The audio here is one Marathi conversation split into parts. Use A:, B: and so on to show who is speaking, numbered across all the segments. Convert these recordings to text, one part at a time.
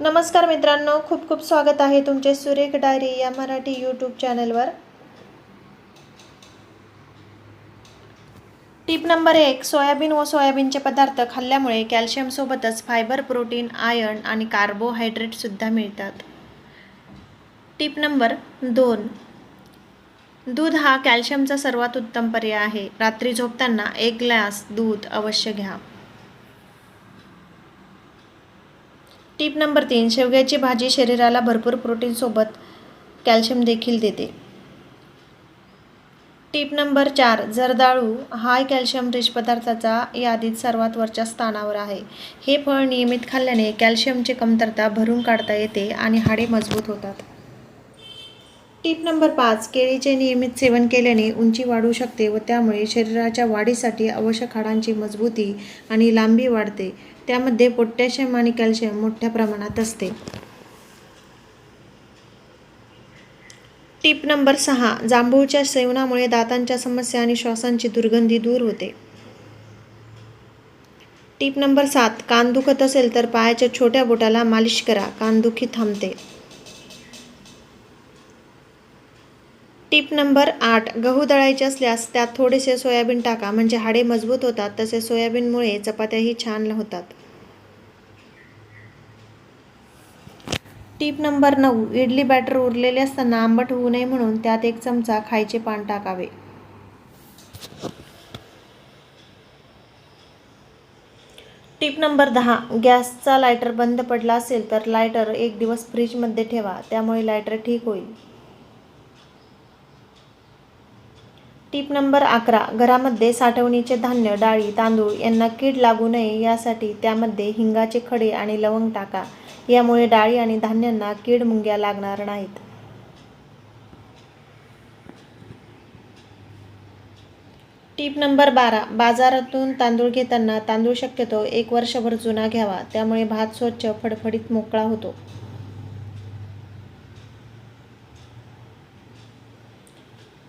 A: नमस्कार मित्रांनो खूप खूप स्वागत आहे तुमचे सुरेख डायरी या मराठी यूट्यूब चॅनलवर. टीप नंबर एक सोयाबीन व सोयाबीनचे पदार्थ खाल्ल्यामुळे कॅल्शियमसोबतच फायबर प्रोटीन आयर्न आणि कार्बोहायड्रेटसुद्धा मिळतात. टीप नंबर दोन दूध हा कॅल्शियमचा सर्वात उत्तम पर्याय आहे. रात्री झोपताना एक ग्लास दूध अवश्य घ्या. टीप नंबर तीन शेवग्याची भाजी शरीराला भरपूर प्रोटीनसोबत कॅल्शियम देखील देते. टीप नंबर चार जर्दाळू हाय कॅल्शियम रिच पदार्थाचा यादीत सर्वात वरच्या स्थानावर आहे. हे फळ नियमित खाल्ल्याने कॅल्शियमची कमतरता भरून काढता येते आणि हाडे मजबूत होतात. टीप नंबर पाच केळीचे नियमित सेवन केल्याने उंची वाढू शकते व त्यामुळे शरीराच्या वाढीसाठी आवश्यक हाडांची मजबूती आणि लांबी वाढते. त्यामध्ये पोटॅशियम आणि कॅल्शियम मोठ्या प्रमाणात असते. टीप नंबर सहा जांभूळच्या सेवनामुळे दातांच्या समस्या आणि श्वासांची दुर्गंधी दूर होते. टीप नंबर सात कान दुखत असेल तर पायाच्या छोट्या बोटाला मालिश करा कानदुखी थांबते. टीप नंबर आठ गहू दळायचे असल्यास त्यात थोडेसे सोयाबीन टाका म्हणजे हाडे मजबूत होतात तसे सोयाबीनमुळे चपात्याही छान होतात. टीप नंबर नऊ इडली बॅटर उरलेले असताना आंबट होऊ नये म्हणून त्यात एक चमचा खायचे पान टाकावे. टीप नंबर दहा गॅसचा लायटर बंद पडला असेल तर लायटर एक दिवस फ्रीजमध्ये ठेवा त्यामुळे लायटर ठीक होईल. टीप नंबर अकरा घरामध्ये साठवणीचे धान्य डाळी तांदूळ यांना कीड लागू नये यासाठी त्यामध्ये हिंगाचे खडे आणि लवंग टाका. यामुळे डाळी आणि धान्यांना कीड मुंग्या लागणार नाहीत. टीप नंबर बारा. बाजारातून तांदूळ घेताना तांदूळ शक्यतो एक वर्षभर जुना घ्यावा. त्यामुळे भात स्वच्छ फडफडीत मोकळा होतो.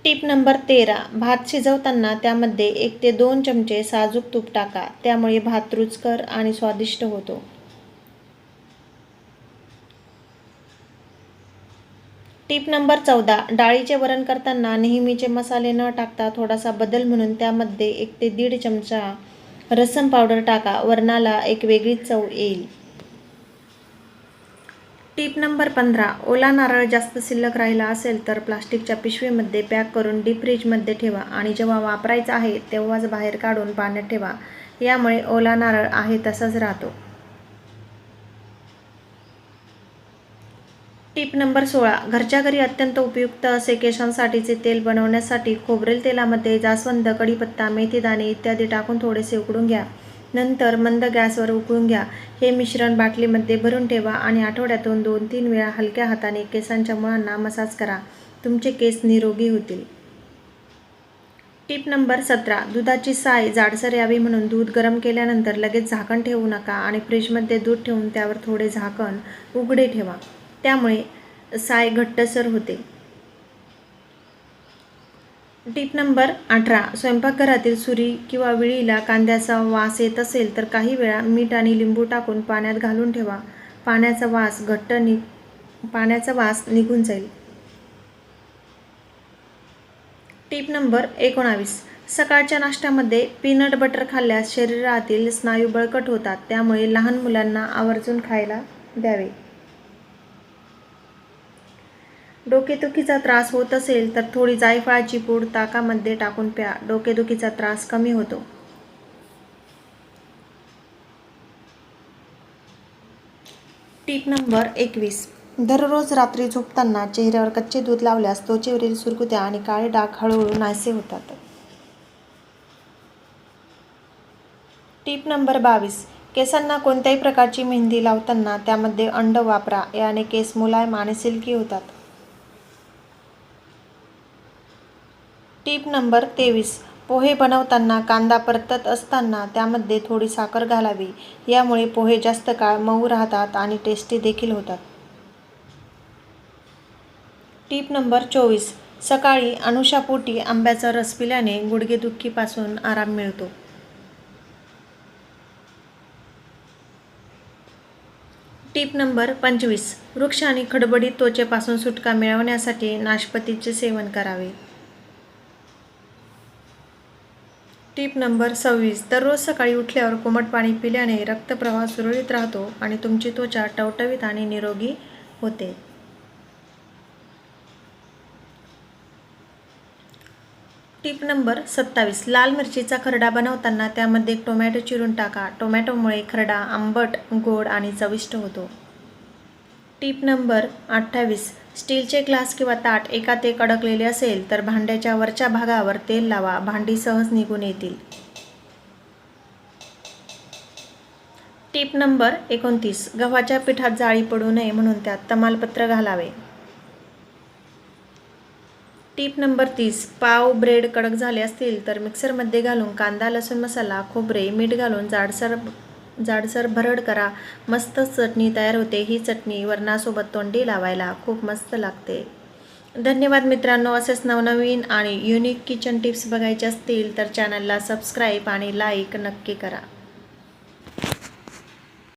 A: टीप नंबर तेरा. भात शिजवताना त्यामध्ये एक ते दोन चमचे साजूक तूप टाका. त्यामुळे भात रुचकर आणि स्वादिष्ट होतो. टीप नंबर चौदा डाळीचे वरण करताना नेहमीचे मसाले न टाकता थोडासा बदल म्हणून त्यामध्ये एक ते दीड चमचा रसम पावडर टाका वरणाला एक वेगळी चव येईल. टीप नंबर पंधरा ओला नारळ जास्त शिल्लक राहिला असेल तर प्लास्टिकच्या पिशवीमध्ये पॅक करून डीप फ्रीजमध्ये ठेवा आणि जेव्हा वापरायचा आहे तेव्हाच बाहेर काढून पाण्यात ठेवा. यामुळे ओला नारळ आहे तसाच राहतो. टीप नंबर सोळा. घरच्या घरी अत्यंत उपयुक्त असे केशांसाठीचे तेल बनवण्यासाठी खोबरेल तेलामध्ये जास्वंद कढीपत्ता मेथीदाणे इत्यादी टाकून थोडेसे उकडून घ्या. नंतर मंद गॅसवर उकळून घ्या. हे मिश्रण बाटलीमध्ये भरून ठेवा आणि आठवड्यातून दोन तीन वेळा हलक्या हाताने केसांच्या मुळांना मसाज करा. तुमचे केस निरोगी होतील. टीप नंबर सतरा. दुधाची साय जाडसर यावी म्हणून दूध गरम केल्यानंतर लगेच झाकण ठेवू नका आणि फ्रीजमध्ये दूध ठेवून त्यावर थोडे झाकण उघडे ठेवा. त्यामुळे साय घट्टसर होते. टीप नंबर अठरा. स्वयंपाकघरातील सुरी किंवा विळीला कांद्याचा वास येत असेल तर काही वेळा मीठ आणि लिंबू टाकून पाण्यात घालून ठेवा. पाण्याचा वास घट्ट नि पाण्याचा वास निघून जाईल. टीप नंबर एकोणावीस. सकाळच्या नाश्त्यामध्ये पीनट बटर खाल्ल्यास शरीरातील स्नायू बळकट होतात. त्यामुळे लहान मुलांना आवर्जून खायला द्यावे. डोकेदुखीचा त्रास होत असेल तर थोडी जायफळाची पूड ताकामध्ये टाकून प्या. डोकेदुखीचा त्रास कमी होतो. टीप नंबर एकवीस. दररोज रात्री झोपताना चेहऱ्यावर कच्चे दूध लावल्यास त्वचेवरील सुरकुत्या आणि काळे डाग हळूहळू नाहीसे होतात. टीप नंबर बावीस. केसांना कोणत्याही प्रकारची मेहंदी लावताना त्यामध्ये अंड वापरा. याने केस मुलायम आणि सिल्की होतात. टीप नंबर तेवीस. पोहे बनवताना कांदा परतत असताना त्यामध्ये थोडी साखर घालावी. यामुळे पोहे जास्त काळ मऊ राहतात आणि टेस्टी देखील होतात. टीप नंबर चोवीस. सकाळी अनुशापोटी आंब्याचा रस पिल्याने गुडघेदुखीपासून आराम मिळतो. टीप नंबर पंचवीस. वृक्ष आणि खडबडीत त्वचेपासून सुटका मिळवण्यासाठी नाशपतीचे सेवन करावे. टीप नंबर सव्वीस. दररोज सकाळी उठल्यावर कोमट पाणी पिल्याने रक्तप्रवाह सुरळीत राहतो आणि तुमची त्वचा टवटवीत आणि निरोगी होते. टीप नंबर सत्तावीस. लाल मिरचीचा खरडा बनवताना त्यामध्ये टोमॅटो चिरून टाका. टोमॅटोमुळे खरडा आंबट गोड आणि चविष्ट होतो. टीप नंबर अठ्ठावीस. स्टीलचे ग्लास किंवा ताट एका ते अडकलेले असेल तर भांड्याच्या वरच्या भागावर तेल लावा भांडी सहज निघून येतील. टीप नंबर एकोणतीस. गव्हाच्या पिठात जाळी पडू नये म्हणून त्यात तमालपत्र घालावे. टीप नंबर तीस. पाव ब्रेड कडक झाले असतील तर मिक्सरमध्ये घालून कांदा लसूण मसाला खोबरे मीठ घालून जाडसर जाडसर भरड करा. मस्त चटणी तयार होते. ही चटणी वरणासोबत तोंडी लावायला खूप मस्त लागते. धन्यवाद मित्रांनो. असेच नवनवीन आणि युनिक किचन टिप्स बघायचे असतील तर चॅनलला सबस्क्राईब आणि लाईक नक्की करा.